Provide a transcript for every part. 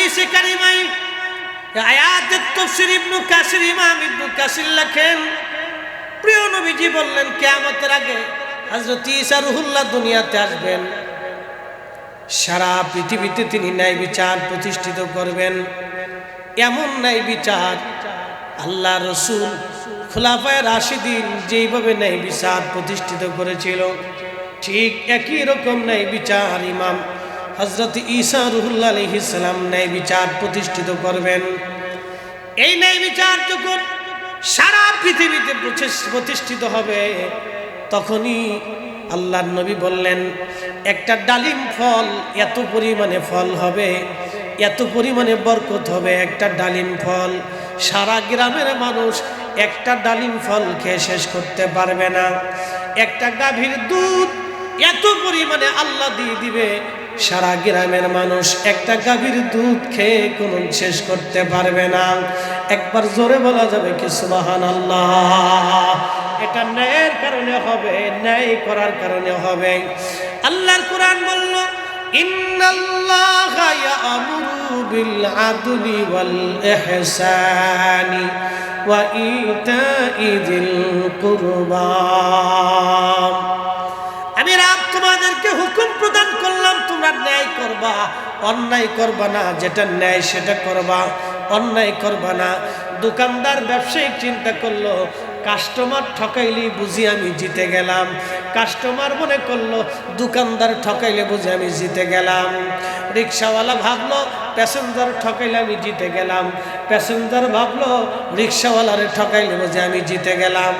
হাদিসে কারিমাই। আয়াতের তফসির ইবনু কাসির, ইমাম ইবনু কাসির লেখেন, প্রিয় নবীজি বললেন, কেয়ামতের আগে রুহুল্লাহ দুনিয়াতে আসবেন। সারা পৃথিবীতে তিনি ন্যায় বিচার প্রতিষ্ঠিত করবেন। এমন ন্যায় বিচার আল্লাহ রসুল খোলাফায় রাশিদিন যেইভাবে ন্যায় বিচার প্রতিষ্ঠিত করেছিল, ঠিক একই রকম ন্যায় বিচার ইমাম হজরত ঈসা রুহুল্লাহ ইসলাম ন্যায় বিচার প্রতিষ্ঠিত করবেন। এই ন্যায় বিচার যখন সারা পৃথিবীতে প্রতিষ্ঠিত হবে, তখনই আল্লাহর নবী বললেন, একটা ডালিম ফল এত পরিমাণে ফল হবে, এত পরিমাণে বরকত হবে একটা ডালিম ফল। সারা গ্রামের মানুষ একটা ডালিম ফল খেয়ে শেষ করতে পারবে না। একটা গাভীর দুধ এত পরিমাণে আল্লাহ দিয়ে দিবে সারা গ্রামের মানুষ একটা গাভীর দুধ খেয়ে কোনো শেষ করতে পারবে না। একবার জোরে বলা যাবে কি সুবাহান আল্লাহ এটা ন্যায়ের কারণে হবে, ন্যায় করার কারণে হবে। আল্লাহর কোরআন বলল, ইন্নাল্লাহা করবা, অন্যায় করবা না, যেটা ন্যায় সেটা করবা, অন্যায় করবা না। দোকানদার ব্যবসায়িক চিন্তা করল, কাস্টমার ঠকাইলি বুঝি আমি জিতে গেলাম। কাস্টমার মনে করল, দোকানদার ঠকাইলে বুঝি আমি জিতে গেলাম। রিক্সাওয়ালা ভাবলো, প্যাসেঞ্জার ঠকাইলে আমি জিতে গেলাম। প্যাসেঞ্জার ভাবলো, রিক্সাওয়ালারে ঠকাইলে বুঝি আমি জিতে গেলাম।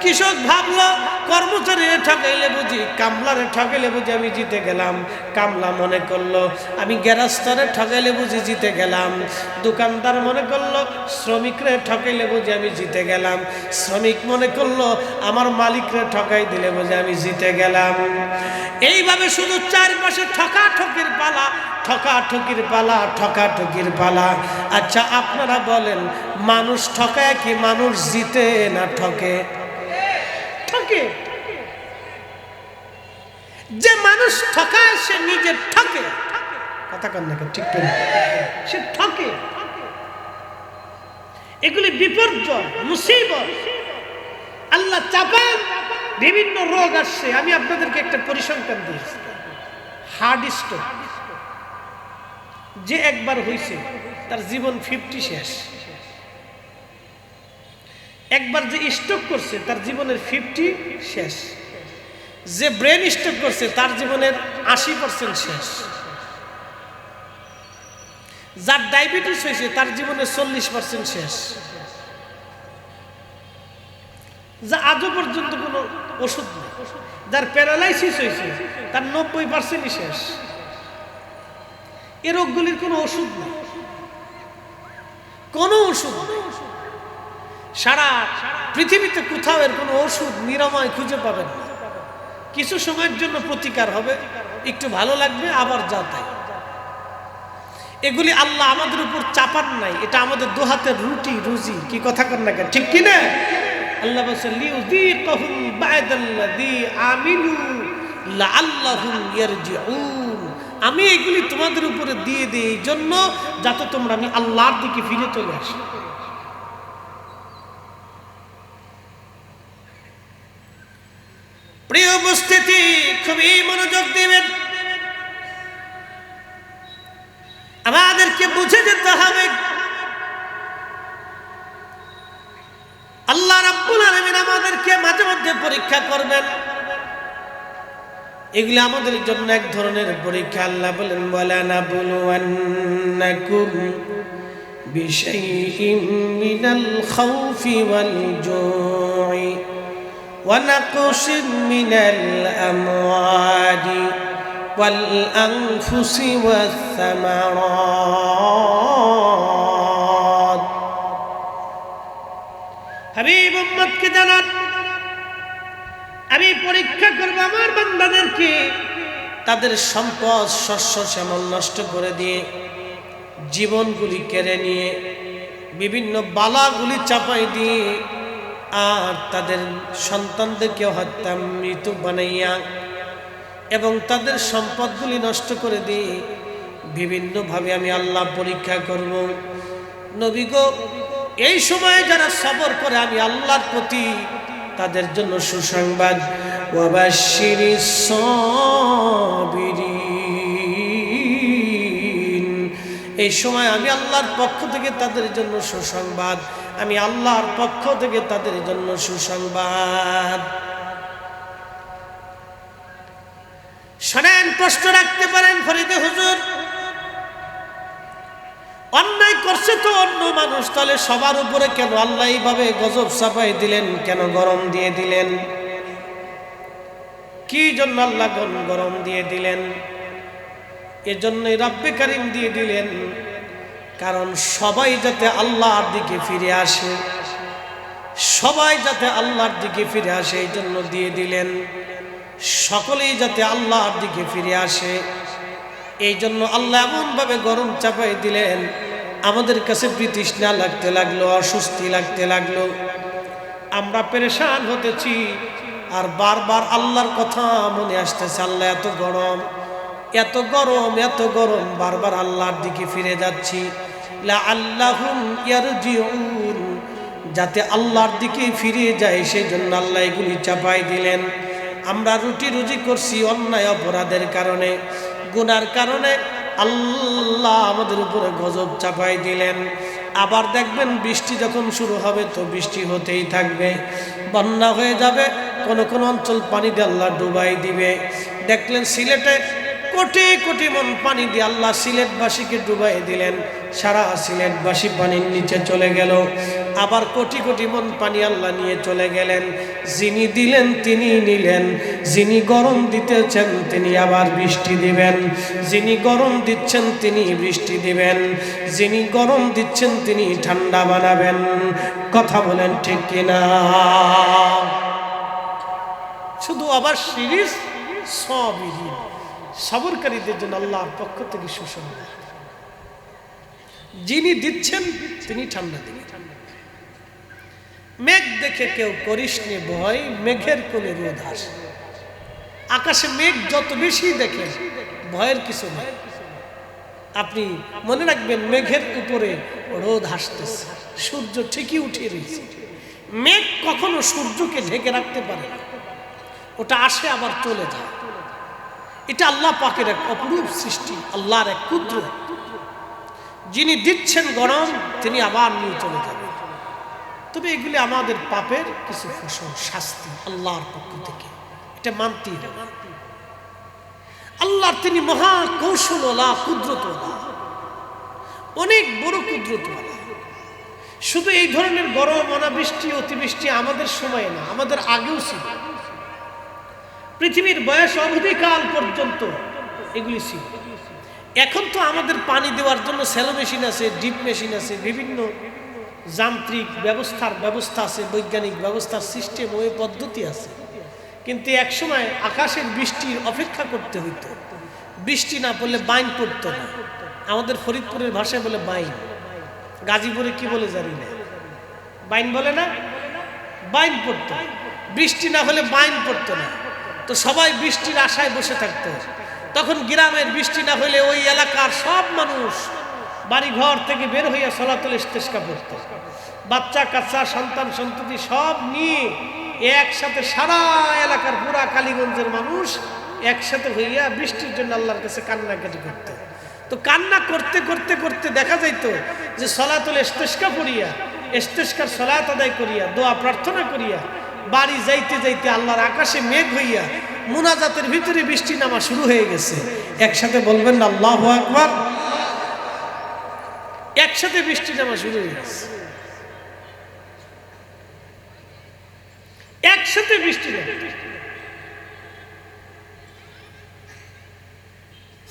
কৃষক ভাবলো কর্মচারীরে ঠকাইলে বুঝি কামলারে ঠকাইলে বুঝি আমি জিতে গেলাম। কামলা মনে করল, আমি গ্যারাস্তরে ঠকাইলে বুঝি জিতে গেলাম। দোকানদার মনে করল শ্রমিকরে ঠকাইলে বুঝি আমি জিতে গেলাম। শ্রমিক মনে করল, আমার মালিকরে ঠকাই দিলে বুঝি আমি জিতে গেলাম। এইভাবে শুধু চারপাশে ঠকা ঠকির পালা, ঠকা ঠকির পালা, ঠকা ঠকির পালা। আচ্ছা আপনারা বলেন, মানুষ ঠকায় কি মানুষ জিতে না ঠকে? ঠকে যে মানুষ ঠকায় সে নিজে ঠকে। কথা কন না ঠিক সে ঠকে। এগুলি বিপর্যয়, মুসিবত। আল্লাহ চাপান বিভিন্ন রোগ আসছে। আমি আপনাদেরকে একটা পরিসংখ্যান দিয়েছি হার্ড স্ট্রোক। যে একবার হয়েছে তার জীবন ফিফটি শেষ। একবার যে স্ট্রোক করছে, তার জীবনের ফিফটি শেষ। যে ব্রেন স্ট্রোক করছে, তার জীবনের আশি পার্সেন্ট শেষ। যার ডায়াবেটিস হয়েছে, তার জীবনের চল্লিশ পার্সেন্ট শেষ। যা আজও পর্যন্ত কোনো ওষুধ নেই। যার প্যারালাইসিস হয়েছে, তার নব্বই পার্সেন্টই শেষ। এ রোগগুলির কোনো ওষুধ নেই। কোনো ওষুধ নেই। সারা পৃথিবীতে কোথাও এর কোনো ওষুধ নিরাময় খুঁজে পাবেন না। কিছু সময়ের জন্য প্রতিকার হবে, একটু ভালো লাগবে, আবার যা তাই। এগুলি আল্লাহ আমাদের উপর চাপান নাই, এটা আমাদের দুহাতের রুটি, রুজি, কি কথা কর না কেন? ঠিক কি না? আল্লাহ আমি এগুলি তোমাদের উপরে দিয়ে দিই এই জন্য যাতে তোমরা আমি আল্লাহর দিকে ফিরে চলে আসো। প্রিয় উপস্থিতি, খুবই মনোযোগ দিবেন। আমাদেরকে বুঝে যেতে হবে। আল্লাহ রাব্বুল আলামিন আমাদেরকে মাঝে মধ্যে পরীক্ষা করবেন। এগুলি আমাদের জন্য এক ধরনের পরীক্ষা। আল্লাহ বলেন বলা না বিশাইইম মিনাল খাউফি ওয়াল জু'i ونقص من الأموال والأنفس والثمرات হাবিব উম্মতকে জানান আমি পরীক্ষা করব আমার বান্দাদেরকে তাদের সম্পদ শস্য শ্যামল নষ্ট করে দিয়ে জীবনগুলি কেড়ে নিয়ে বিভিন্ন বালাগুলি চাপাই দিয়ে আর তাদের সন্তানদেরকে হত্যা মৃত্যু বানাইয়া এবং তাদের সম্পদগুলি নষ্ট করে দিয়ে বিভিন্নভাবে আমি আল্লাহ পরীক্ষা করব। নবী গো, এই সময়ে যারা সবর করে, আমি আল্লাহর প্রতি তাদের জন্য সুসংবাদ। ওয়াবাশশিরিস সাবিরিন। এই সময় আমি আল্লাহর পক্ষ থেকে তাদের জন্য সুসংবাদ। আমি আল্লাহর পক্ষ থেকে তাদের জন্য সুসংবাদ। শোনেন, প্রশ্ন রাখতে পারেন ফরিদে হুজুর। অন্যায় করছে তো অন্য মানুষ, তাহলে সবার উপরে কেন আল্লাহ এইভাবে গজব চাপাই দিলেন, কেন গরম দিয়ে দিলেন? কি জন্য আল্লাহ গরম দিয়ে দিলেন? এজন্যই রাব্বে কারিম দিয়ে দিলেন। কারণ সবাই যাতে আল্লাহর দিকে ফিরে আসে, সবাই যাতে আল্লাহর দিকে ফিরে আসে, এই জন্য দিয়ে দিলেন। সকলেই যাতে আল্লাহর দিকে ফিরে আসে, এই জন্য আল্লাহ এমনভাবে গরম চাপাই দিলেন, আমাদের কাছে বিতৃষ্ণা লাগতে লাগল, অস্বস্তি লাগতে লাগল। আমরা পেরেশান হতেছি, আর বারবার আল্লাহর কথা মনে আসতেছে, আল্লাহ এত গরম এত গরম এত গরম, বারবার আল্লাহর দিকে ফিরে যাচ্ছি। যাতে আল্লাহর দিকে ফিরে যায় সেই জন্য আল্লাহ এগুলি চাপাই দিলেন। আমরা রুটি রুজি করছি অন্যায় অপরাধের কারণে, গুনার কারণে আল্লাহ আমাদের উপরে গজব চাপাই দিলেন। আবার দেখবেন বৃষ্টি যখন শুরু হবে, তো বৃষ্টি হতেই থাকবে। বন্যা হয়ে যাবে, কোন কোন অঞ্চল পানি দিয়ে আল্লাহ ডুবাই দিবে। দেখলেন সিলেটে কোটি কোটি মন পানি দিয়ে আল্লাহ সিলেটবাসীকে ডুবাই দিলেন। সারা সিলেটবাসী পানির নিচে চলে গেল। আবার কোটি কোটি মন পানি আল্লাহ নিয়ে চলে গেলেন। যিনি দিলেন তিনি নিলেন, যিনি গরম দিতেছেন তিনি আবার বৃষ্টি দিবেন। যিনি গরম দিচ্ছেন তিনি বৃষ্টি দিবেন। যিনি গরম দিচ্ছেন তিনি ঠান্ডা বানাবেন। কথা বলেন ঠিক কিনা? শুধু আবার সিরিজ? সবিহীন সবরকারীদের জন্য আল্লাহর পক্ষ থেকে সুসংবাদ। যিনি দিচ্ছেন, তিনি ঠান্ডা দিবেন মেঘ দেখে কেউ করিস নে ভয়, মেঘের কোলে রোদ আসে আকাশে মেঘ যত বেশি দেখেন ভয়ের কিছু নেই। আপনি মনে রাখবেন, মেঘের উপরে রোদ হাসতেছে। সূর্য ঠিকই উঠিয়ে রয়েছে মেঘ কখনো সূর্যকে ঢেকে রাখতে পারে ওটা আসে আবার চলে যায়। এটা আল্লাহ পাকের এক অপরূপ সৃষ্টি, আল্লাহর এক ক্ষুদ্র যিনি দিচ্ছেন গরম, তিনি আবার নিয়ে চলে যাবেন। তবে এগুলি আমাদের পাপের কিছু ফসল, শাস্তি আল্লাহর পক্ষ থেকে। এটা মানতেই হবে। আল্লাহর তিনি মহা কৌশলওয়ালা, কুদরতওয়ালা। অনেক বড় কুদরতওয়ালা। শুধু এই ধরনের গরম, অনাবৃষ্টি, অতিবৃষ্টি আমাদের সময় না, আমাদের আগেও ছিল। পৃথিবীর বয়স অবধিকাল পর্যন্ত এগুলি ছিল। এখন তো আমাদের পানি দেওয়ার জন্য স্যালো মেশিন আছে, ডিপ মেশিন আছে, বিভিন্ন যান্ত্রিক ব্যবস্থার ব্যবস্থা আছে, বৈজ্ঞানিক ব্যবস্থার সিস্টেম ওই পদ্ধতি আছে। কিন্তু একসময় আকাশের বৃষ্টির অপেক্ষা করতে হইতো। বৃষ্টি না পড়লে বাইন পড়তো না। আমাদের ফরিদপুরের ভাষায় বলে বাইন। গাজীপুরে কি বলে জানি না। বাইন বলে না? বাইন পড়তো। বৃষ্টি না হলে বাইন পড়তো না। তো সবাই বৃষ্টির আশায় বসে থাকতো। তখন গ্রামের বৃষ্টি না হলে ওই এলাকার সব মানুষ বাড়ি ঘর থেকে বের হইয়া সলাতল ইস্তেস্কা পড়তো। বাচ্চা, কাচ্চা, সন্তান, সন্ততি সব নিয়ে একসাথে সারা এলাকার পুরা কালীগঞ্জের মানুষ একসাথে হইয়া বৃষ্টির জন্য আল্লাহর কাছে কান্নাকাটি করতো। তো কান্না করতে করতে করতে দেখা যাইত যে সলাতল ইস্তেস্কা পড়িয়া, ইস্তেস্কার সলাত আদায় করিয়া, দোয়া প্রার্থনা করিয়া বাড়ি যাইতে যাইতে আল্লাহর আকাশে মেঘ হইয়া মুনাজাতের ভিতরে বৃষ্টি নামা শুরু হয়ে গেছে। একসাথে বলবেন না, আল্লাহ আকবার। একসাথে বৃষ্টি নামা শুরু হয়ে গেছে। একসাথে বৃষ্টি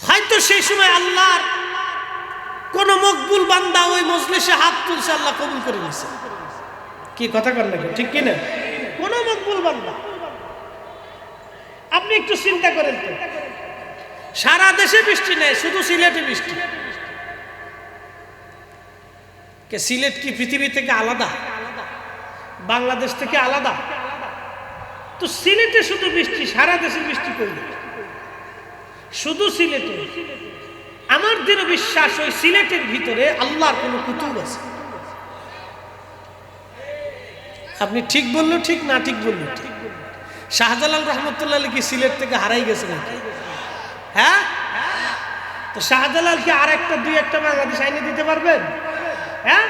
হয়তো সেই সময় আল্লাহর কোন মকবুল বান্দা ওই মজলিসে হাত তুলছে, আল্লাহ কবুল করে নিছে। কি কথা কর নাকি? ঠিক কিনা? মকবুল বান্দা। আপনি একটু চিন্তা করেন তো। সারা দেশে বৃষ্টি নেই, শুধু সিলেটে বৃষ্টি। সিলেট কি পৃথিবী থেকে আলাদা? বাংলাদেশ থেকে আলাদা? তো সিলেটে শুধু বৃষ্টি, সারা দেশে বৃষ্টি করবে শুধু সিলেটে। আমার দৃঢ় বিশ্বাস, ওই সিলেটের ভিতরে আল্লাহর কোনো কুতুব আছে। আপনি ঠিক বলল, ঠিক না ঠিক বলল? ঠিক শাহজালাল রহমতুল্লাহ কি সিলেট থেকে হারাই গেছে নাকি? হ্যাঁ? তো শাহজালাল কি আর একটা দুই একটা বাংলাদেশ আইনে দিতে পারবেন হ্যাঁ?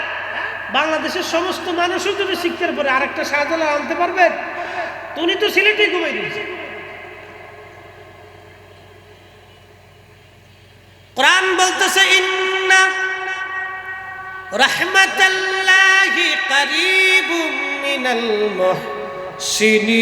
বাংলাদেশের সমস্ত মানুষও যদি শিক্ষার পরে আর একটা শাহজালাল আনতে পারবেন তো উনি তো সিলেটে ঘুমাই দিয়েছে কোরআন বলতেছে, ইন্না রহমতাল্লাহি করিবুম মিনাল মুহসিনিন।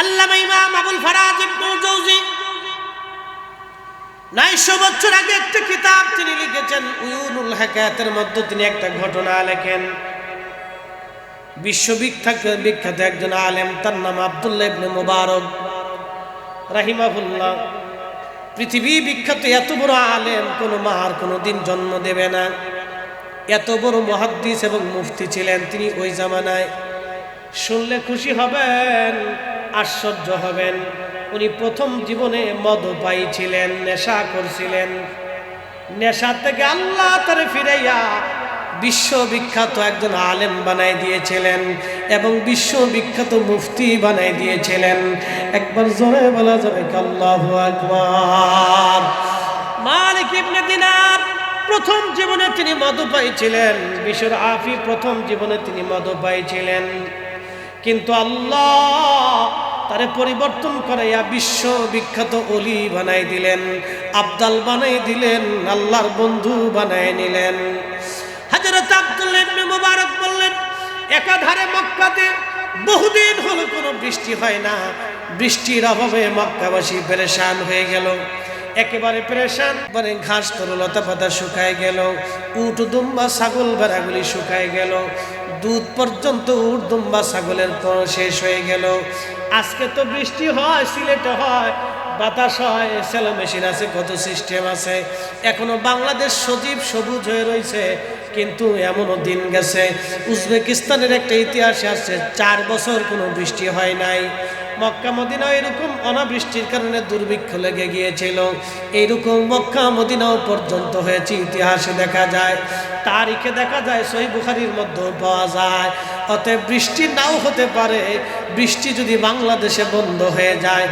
আল্লামা ইমাম আবুল ফারাজ ইবনুল জৌজি। নয়শো বছর আগে একটা কিতাব তিনি লিখেছেন, উয়ুনুল হাকায়াতের মধ্যে তিনি একটা ঘটনা লেখেন। বিশ্ববিখ্যাত, বিখ্যাত একজন আলেম, তার নাম আবদুল্লাহ ইবনে মুবারক, রাহিমাহুল্লাহ। পৃথিবী বিখ্যাত, এত বড় আলেম, কোনো মার কোনো দিন জন্ম দেবে না। এত বড় মহাদ্দিস এবং মুফতি ছিলেন তিনি ওই জামানায়। শুনলে খুশি হবেন, আশ্চর্য হবেন। উনি প্রথম জীবনে মদ পাইছিলেন, নেশা করছিলেন। নেশা থেকে আল্লাহ তারে ফিরাইয়া বিশ্ববিখ্যাত একজন আলেম বানাই দিয়েছিলেন এবং বিশ্ববিখ্যাত মুফতি বানাই দিয়েছিলেন। একবার জোরে বলা যাবে আল্লাহু আকবার। মালিক ইবনে দিনার প্রথম জীবনে তিনি মদপায়ী ছিলেন বিশ্বর আফি প্রথম জীবনে তিনি মদপায়ী ছিলেন কিন্তু আল্লাহ তারে পরিবর্তন করাইয়া বিশ্ব বিখ্যাত অলি বানাই দিলেন, আবদাল বানাই দিলেন, আল্লাহর বন্ধু বানাই নিলেন। হযরত আব্দুল্লাহ মুবারক বললেন, একাধারে মক্কাতে বহুদিন হলো কোনো বৃষ্টি হয় না। বৃষ্টির অভাবে মক্কাবাসী পেরেশান হয়ে গেল। একেবারে পেরেশান মানে ঘাস তরলতা পাতা শুকায় গেল, উট, দুম্বা, ছাগল বেড়াগুলি শুকায় গেল, দুধ পর্যন্ত উট, দুম্বা, ছাগলের শেষ হয়ে গেল। আজকে তো বৃষ্টি হয়, সিলেটে হয় বাতাস হয় সেলো মেশিন আছে, কত সিস্টেম আছে। এখনও বাংলাদেশ সজীব সবুজ হয়ে রয়েছে, কিন্তু এমনও দিন গেছে। উজবেকিস্তানের একটা ইতিহাসে আছে চার বছর কোনো বৃষ্টি হয় নাই। মক্কা মদিনা এরকম অনাবৃষ্টির কারণে দুর্ভিক্ষ লেগে গিয়েছিল। এইরকম মক্কা মদিনাও পর্যন্ত হয়েছে, ইতিহাসে দেখা যায়। তারিখে দেখা যায় সই বুখারির মধ্যেও পাওয়া যায়। অতএব বৃষ্টি নাও হতে পারে, বৃষ্টি যদি বাংলাদেশে বন্ধ হয়ে যায়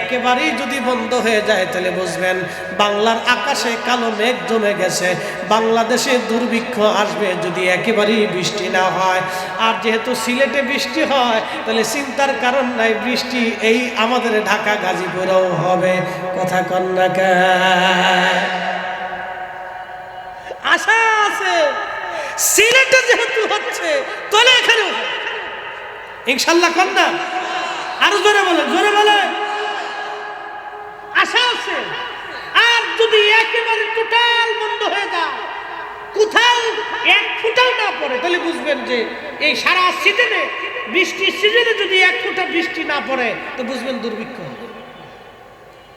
একেবারেই যদি বন্ধ হয়ে যায়, তাহলে বুঝবেন বাংলার আকাশে কালো মেঘ জমে গেছে, বাংলাদেশে দুর্ভিক্ষ আসবে যদি একেবারেই বৃষ্টি না হয়। আর যেহেতু সিলেটে বৃষ্টি হয়, তাহলে চিন্তার কারণ নাই, বৃষ্টি এই আমাদের ঢাকা, গাজীপুরেও হবে। কথা কন্যা আশা আছে, সিলেটে যেহেতু হচ্ছে, তাহলে এখানেও হবে। ইনশাল্লাহ কন্যা আরও জোরে বলে জোরে বলেন। আশা আছে? আর যদি একেবারে টোটাল বন্ধ হয়ে যায়, কোথাও এক ফুটাও না পড়ে, তাহলে বুঝবেন যে এই সারা সিজনে, বৃষ্টির সিজনে যদি এক ফুটা বৃষ্টি না পড়ে, তো বুঝবেন দুর্ভিক্ষ।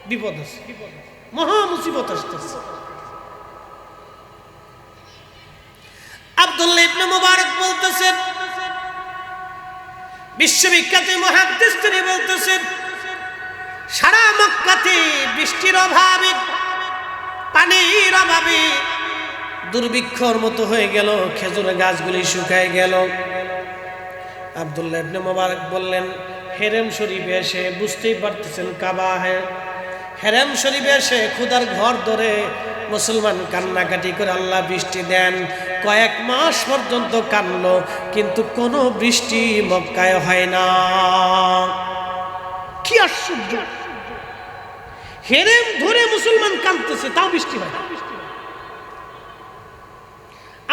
বিপদ আছে। মহা মুসিবত আসতেছে। বলতেছেন, বিশ্ববিখ্যাত মহাদ্দেশ তিনি বলতেছেন সারা মক্কাতে বৃষ্টির অভাবে, পানির অভাবে দুর্ভিক্ষর মতো হয়ে গেল, খেজুর গাছগুলি শুকায় গেল। আব্দুল্লাহ ইবনে মোবারক বললেন, হেরেম শরীফে এসে বুঝতেই পারতেছেন কাবা হ্যাঁ হেরেম শরীফে এসে খুদার ঘর ধরে মুসলমান কান্নাকাটি করে আল্লাহ বৃষ্টি দেন। কয়েক মাস পর্যন্ত কানলো কিন্তু কোনো বৃষ্টি মক্কায় হয় না। কি আশ্চর্য! হেরেম ধরে মুসলমান কাঁদতেছে, তাও বৃষ্টি হয় না।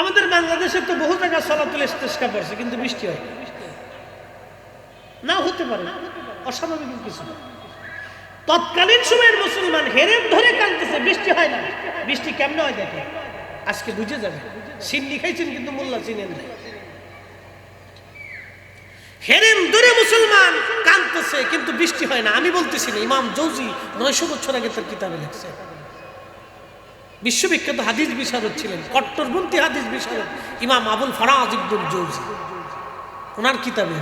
আমাদের বাংলাদেশে তো বহু জায়গায় সলাতুল ইস্তেস্কা পড়ছে, কিন্তু বৃষ্টি হয় না। না হতে পারে, অস্বাভাবিক কিছু না। তৎকালীন সময়ের মুসলমান হেরেম ধরে কাঁদতেছে, বৃষ্টি হয় না বৃষ্টি কেমনে হয় দেখে আজকে বুঝে যাবে সিন্নি খাইছেন, কিন্তু মোল্লা চিনেন নাই হেরেম ধরে মুসলমান কাঁদতেছে, কিন্তু বৃষ্টি হয় না। আমি বলতেছি না, ইমাম জৌজি নয়শো বছর আগে তার কিতাবে লিখছে। বিশ্ববিখ্যাত হাদিস বিশারদ ছিলেন, কট্টরপন্থী হাদিস বিশারদ, ইমাম আবুল ফরাজ ইবনুল জৌজি। ওনার কিতাবে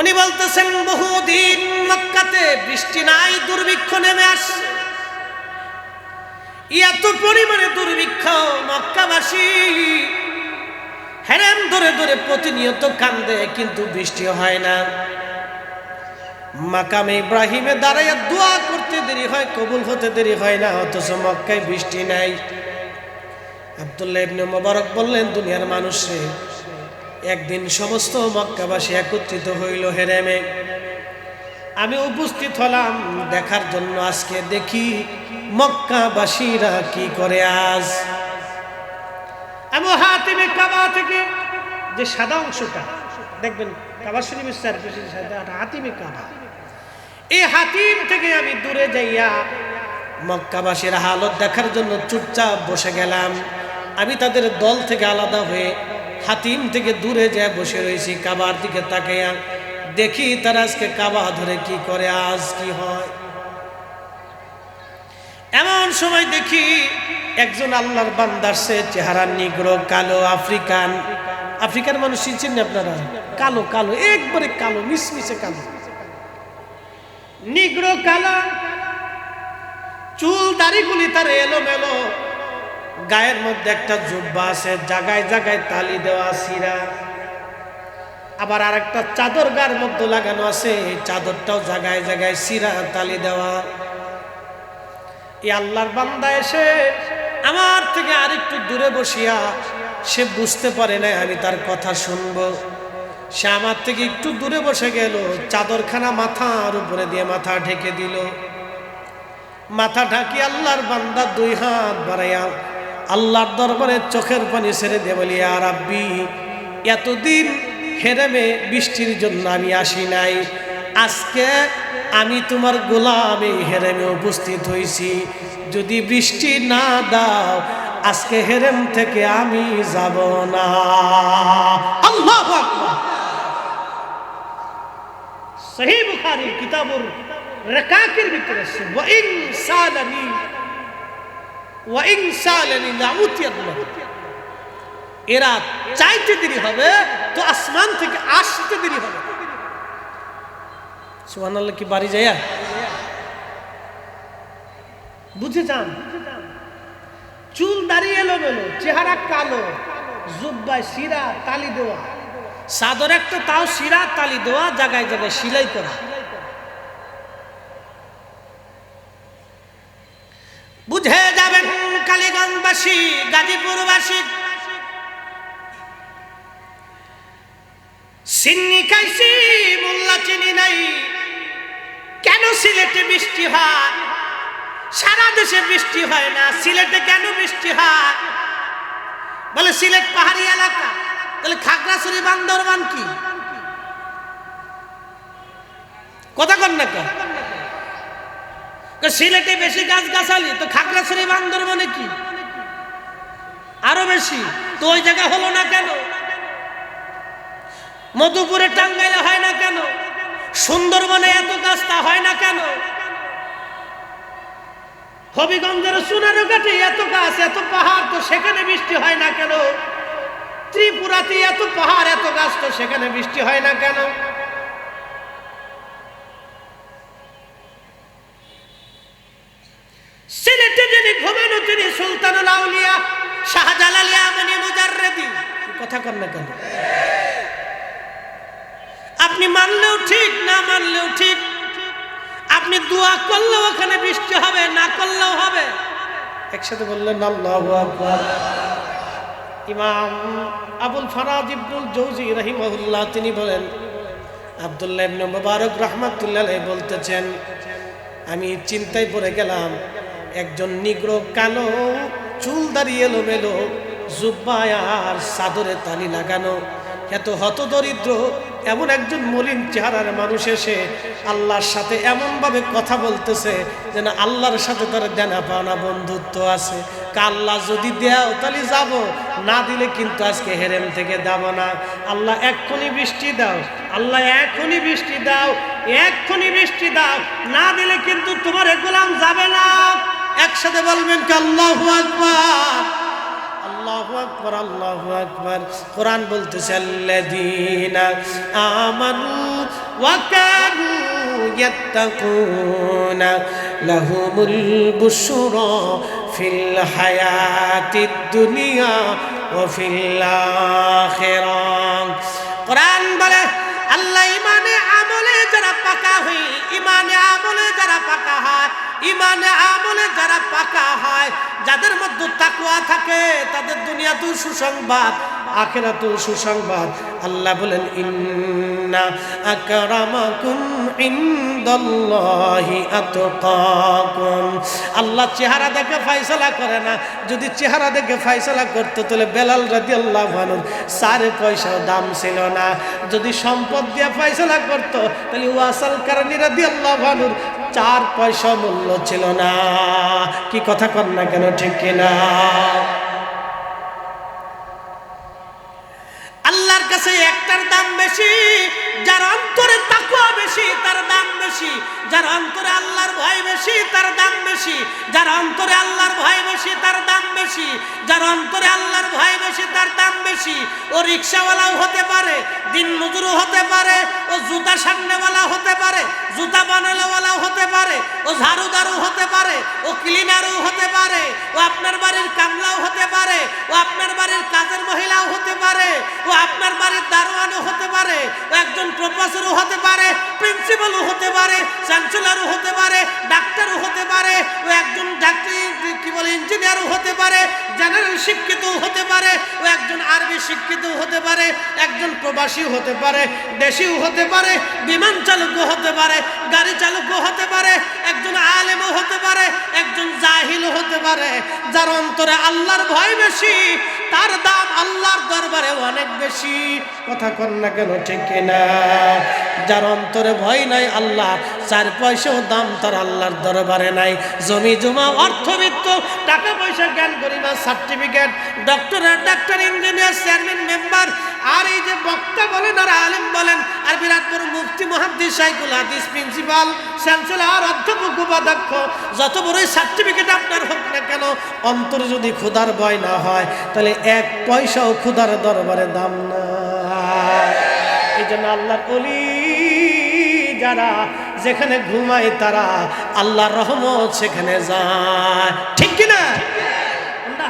উনি বলতেছেন, বহুদিন মক্কাতে বৃষ্টি নাই, দুর্ভিক্ষ নেমে আসছে। এত পরিমাণে দুর্ভিক্ষ মক্কাবাসী হেরেন ধরে ধরে প্রতিনিয়ত কান্দে, কিন্তু বৃষ্টি হয় না। মাকামে ইব্রাহিমে দাঁড়াইয়া দোয়া করতে দেরি হয়, কবুল হতে দেরি হয় না, অথচ মক্কায় বৃষ্টি নাই। আব্দুল্লাহ ইবনে মোবারক বললেন, দুনিয়ার মানুষে একদিন সমস্ত মক্কাবাসী একত্রিত হইল হেরেমে। আমি উপস্থিত হলাম, দেখার জন্য আজকে দেখি মক্কাবাসীরা কি করে আজ। কাবা থেকে যে সাদা অংশটা, দেখবেন হাতিমে কাবা। এই থেকে আমি দূরে যাইয়া হালত দেখার জন্য চুপচাপ বসে গেলাম। আমি তাদের দল থেকে আলাদা হয়ে হাতিম থেকে দূরে যায় বসে রয়েছি কাবার দিকে তাকাইয়া দেখি তারা আজকে কাবা ধরে কি করে, আজ কি হয়। এমন সময় দেখি একজন আল্লাহর বান্দার সে চেহারা নিগ্র, কালো, আফ্রিকান। আফ্রিকার মানুষ চিনছেন না আপনারা? কালো কালো, একবারে কালো, মিশমিশে কালো। নিগ্র, কালো, চুল, দাড়িগুলি তার এলো এলোমেলো। গায়ের মধ্যে একটা জুব্বা আছে, জাগায় জাগায় তালি দেওয়া সিরা আবার আর একটা চাদর গার মধ্যে লাগানো আছে, চাদরটাও জাগায় জাগায় সিরা তালি দেওয়া। এই আল্লাহর বান্দা এসে আমার থেকে আরেকটু দূরে বসিয়া সে বুঝতে পারে না আমি তার কথা শুনব। সে আমার থেকে একটু দূরে বসে গেল, চাদরখানা মাথার উপরে দিয়ে মাথা ঢেকে দিল। মাথা ঢাকি আল্লাহর বান্দা দুই হাত বাড়াইয়া আল্লাহর দরবারে চোখের পানি ছেড়ে দিয়ে বলি আর আব্বি এতদিন হেরেমে বৃষ্টির জন্য আমি আসি নাই। আজকে আমি তোমার গোলামে হেরেমে উপস্থিত হয়েছি যদি বৃষ্টি না দাও, আজকে হেরেম থেকে আমি যাব না। লাউতিয়াল্লাহ এরা চাইতে দেরি হবে তো আসমান থেকে আসতে দেরি হবে। সুবহানাল্লাহ, কি বাড়ি যাইয়া? বুঝে যান। চুল দাঁড়িয়ে এলো বেলো চেহারা কালো, জুব্বায় শিরা, তালি দেওয়া। সাদর একটা, তাও শিরা, তালি দেওয়া, জায়গায় জায়গায় সিলাই করা। বুঝে যাবেন কালীগঞ্জবাসী, গাজীপুরবাসী। সিন্নি খাইছি, মোল্লা চিনি নাই। কেন সিলেটে বৃষ্টি হয়? সারা দেশে বৃষ্টি হয় না। সিলেটে কেন বৃষ্টি হয়? বলে, সিলেট পাহাড়ি এলাকা। তাহলে খাগড়াছড়ি বান্দরবান কি? কথা কন না সিলেটে বেশি গাছ গাছালি তো খাগড়াছড়ি বান্দরবানে কি? আরও বেশি, তো ওই জায়গা হলো না কেন? মধুপুরে টাঙ্গাইলে হয় না কেন? সুন্দরবনে এত গাছ তা হয় না কেন? হবিগঞ্জের সোনারো ঘাটে এত গাছ এত পাহাড়, তো সেখানে বৃষ্টি হয় না কেন? ত্রিপুরাতে এত পাহাড়, এত গাছ তো সেখানে বৃষ্টি হয় না কেন? তিনি সুলতানুল আউলিয়া, শাহজালাল ইয়ামানি মুজাররেদি। কথা কর না কেন? আপনি মানলেও ঠিক, না মানলেও ঠিক। আপনি দোয়া করলেও ওখানে বৃষ্টি হবে, না করলেও হবে। একসাথে বললেন ইমাম আবুল ফারাদ ইবনুল জৌজি রাহিমাহুল্লাহ, তিনি বলেন, আব্দুল্লাহ ইবনে মুবারক রাহমাতুল্লাহ বলতেছেন, আমি চিন্তায় পড়ে গেলাম, একজন নিগ্র কালো চুল দাঁড়িয়ে এলোমেলো জুব্বায় আর সাদরে তালি লাগানো, এত হত দরিদ্র এমন একজন মলিন চেহারার মানুষ এসে আল্লাহর সাথে এমনভাবে কথা বলতেছে যেন আল্লাহর সাথে তার দেনা পাওনা বন্ধুত্ব আছে। আল্লাহ যদি দেও তাহলে যাব, না দিলে কিন্তু আজকে হেরেম থেকে যাব না। আল্লাহ এক্ষুনি বৃষ্টি দাও, আল্লাহ এখনই বৃষ্টি দাও, এক্ষুনি বৃষ্টি দাও, না দিলে কিন্তু তোমার গোলাম যাবে না। একসাথে বলবেন কি আল্লাহ আকবার। আকবার আল্লাহু আকবার। কোরআন বলতেছে, আল্লাযীনা আমানু ওয়া কানু ইয়াত্তাকুনা লাহুমুল বুশরা ফিল হায়াতিদ দুনিয়া ওয়া ফিল আখিরাহ কোরআন বলে, আল্লাহ ইমানে আমলে যারা পাকা হই ইমানে আমলে যারা পাকা হয়, ইমানে আমলে যারা পাকা হয়, যাদের মধ্যে তাকুয়া থাকে, তাদের দুনিয়া তো সুসংবাদ আখেরা আখেরাতেও সুসংবাদ। আল্লাহ বলেন, ইন্না আকরামাকুম আল্লাহ চেহারা দেখে ফয়সালা করে না। যদি চেহারা দেখে ফয়সালা করতো, তাহলে বেলাল রাদিয়াল্লাহু আনহুর সাড়ে পয়সাও দাম ছিল না। যদি সম্পদ দিয়ে ফয়সালা করতো, তাহলে ওয়াসাল কারণী রাদিয়াল্লাহু আনহুর চার পয়সা মূল্য ছিল না। কি কথা কর না কেন, ঠিক কিনা? কাছে একটার দাম বেশি, যার অন্তরে তাকুয়া বেশি, তার দাম বেশি। যার অন্তরে আল্লাহর ভয় বেশি, তার দাম বেশি। যার অন্তরে আল্লাহর ভয় বেশি, তার দাম বেশি। যার অন্তরে আল্লাহর ভয় বেশি, তার দাম বেশি। ও রিক্সাওয়ালাও হতে পারে দিন মজুরও হতে পারে, ও জুতা সামনেওয়ালা হতে পারে, জুতা পারে ও ঝাড়ুদারও হতে পারে ও ক্লিনারও হতে পারে ও আপনার বাড়ির কামলাও হতে পারে ও আপনার বাড়ির কাজের মহিলাও হতে পারে ও আপনার বাড়ির দারোয়ানও হতে পারে ও একজন প্রফেসরও হতে পারে প্রিন্সিপালও হতে পারে চ্যান্সেলরও হতে পারে ডাক্তারও হতে পারে ও একজন ডাক্তারি কি বলে ইঞ্জিনিয়ারও হতে পারে জেনারেল শিক্ষিতও হতে পারে ও একজন আরবি শিক্ষিতও হতে পারে একজন প্রবাসীও হতে পারে দেশিও হতে পারে বিমান চালকও হতে পারে গাড়ি চালকও হতে পারে একজন আলেমও হতে পারে, একজন জাহিলও হতে পারে, যার অন্তরে আল্লাহর ভয় বেশি, তার দাম আল্লাহর দরবারে অনেক বেশি। কথা কন না কেন, ঠিক না যার অন্তরে ভয় নাই আল্লাহ, চার পয়সাও দাম তার আল্লাহর দরবারে নাই। জমি জমা, অর্থবিত্ত, টাকা পয়সা, জ্ঞান গরিমা certificate doctorate doctor engineer chairman member আর এই যে বক্তা বলেন আর আলেম বলেন, আর বিরাট বড় মুফতি, মহাদ্দিস সাইকুল হাদিস, প্রিন্সিপাল, চ্যান্সেলর অধ্যাপক উপাধ্যক্ষ, যত বড়ই সার্টিফিকেট আপনার হোক না কেন, অন্তরে যদি ক্ষুধার ভয় না হয়, তাহলে এক পয়সাও ক্ষুধার দরবারে দাম না এই জন্য আল্লাহ কলি যারা যেখানে ঘুমায় তারা আল্লাহ রহমত সেখানে যায়। ঠিক কিনা?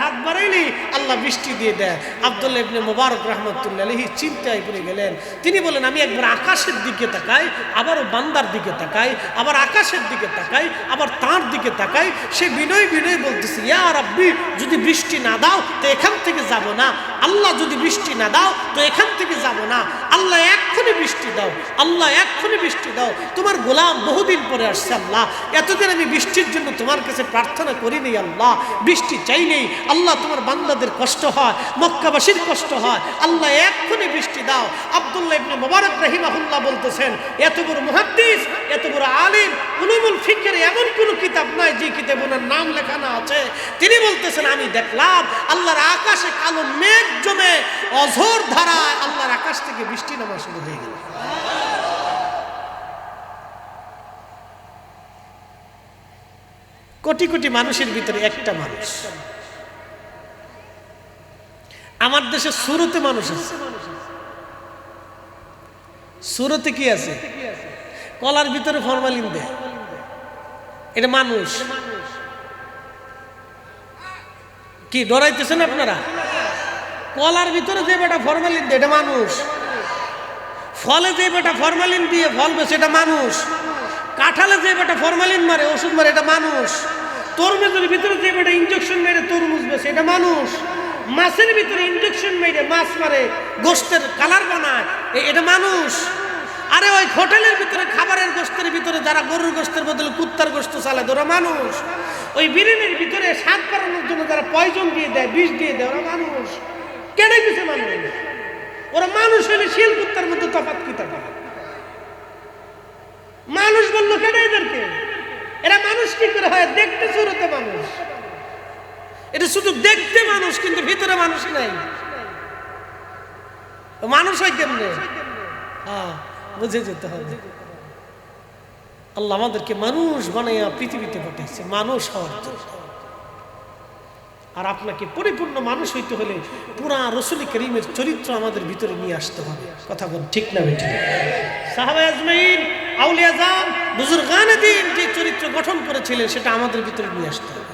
হাত বাড়াইলি আল্লাহ বৃষ্টি দিয়ে দেয়। আব্দুল্লাহ ইবনে মোবারক রহমতুল্লাহ আলহি চিন্তায় পড়ে গেলেন। তিনি বলেন, আমি একবার আকাশের দিকে তাকাই, আবারও বান্দার দিকে তাকাই, আবার আকাশের দিকে তাকাই, আবার তার দিকে তাকাই। সে বিনয় বিনয় বলতেছে, ইয়া রাব্বি, যদি বৃষ্টি না দাও, তো এখান থেকে যাব না। আল্লাহ যদি বৃষ্টি না দাও, তো এখান থেকে যাব না। আল্লাহ এক্ষুনি বৃষ্টি দাও, আল্লাহ এক্ষুনি বৃষ্টি দাও। তোমার গোলাম বহুদিন পরে আসছে আল্লাহ। এতদিন আমি বৃষ্টির জন্য তোমার কাছে প্রার্থনা করিনি আল্লাহ। বৃষ্টি চাই নেই আল্লাহ তোমার বান্দাদের কষ্ট হয়, মক্কাবাসীর কষ্ট হয়। আল্লাহ এক্ষুনি বৃষ্টি দাও। আব্দুল্লাহ ইবনে মোবারক রহিমাহুল্লাহ বলতেছেন, এত বড় মুহাদ্দিস, এত বড় আলিম উলুমুল ফিকের এমন কোনো কিতাব নাই যে কিতাব ওনার নাম লেখানো আছে। তিনি বলতেছেন, আমি দেখলাম আল্লাহর আকাশে কালো মেঘ জমে, অঝোর ধারায় আল্লাহর আকাশ থেকে বৃষ্টি নামা শুরু হয়ে গেল। কোটি কোটি মানুষের ভিতরে একটা মানুষ। আমার দেশে সুরতে মানুষ আছে। সুরতে কি আছে? কলার ভিতরে ফরমালিন দেয়। এটা মানুষ। কি, ডরাইতেছেন আপনারা? কলার ভিতরে যে বেটা ফরমালিন দেয়, এটা মানুষ। ফলে যে বেটা ফরমালিন দিয়ে ফল বেছে, এটা মানুষ। কাঁঠালে যে বেটা ফরমালিন মারে, ওষুধ মারে, এটা মানুষ। তরমুজের ভিতরে যে বেটা ইঞ্জেকশন মেরে তরমুজ বেছে, এটা মানুষ। মাছের ভিতরে ইঞ্জেকশন মেরে মাছ মারে গোস্তের কালার বানায়। এটা মানুষ। আরে ওই হোটেলের ভিতরে, খাবারের গোস্তের ভিতরে যারা গরুর গোস্তের বদলে কুত্তার গোস্ত চালায়, ওরা মানুষ। ওই বিরিয়ানির ভিতরে স্বাদ বাড়ানোর জন্য যারা পয়জন দিয়ে দেয়, বিষ দিয়ে দেয়, ওরা মানুষ। কেটে দিছে মানুষ। ওরা মানুষ হলে শিল কুত্তার মধ্যে তফাৎ কি থাকে মানুষ বলল কেন এদেরকে। এরা মানুষ কি করে হয়? দেখতে শুরুতে মানুষ। এটা শুধু দেখতে মানুষ, কিন্তু ভিতরে মানুষ নাই। মানুষ হয় কেমনে? হ্যাঁ বুঝে যেতে হবে। আল্লাহ আমাদেরকে মানুষ বানাইয়া পৃথিবীতে পাঠাইছে, মানুষ হওয়ার আর আপনাকে পরিপূর্ণ মানুষ হইতে হলে পুরা রসুল করিমের চরিত্র আমাদের ভিতরে নিয়ে আসতে হবে। কথা বল, ঠিক না বেঠিক? সাহাবা যে চরিত্র গঠন করেছিলেন, সেটা আমাদের ভিতরে নিয়ে আসতে হবে।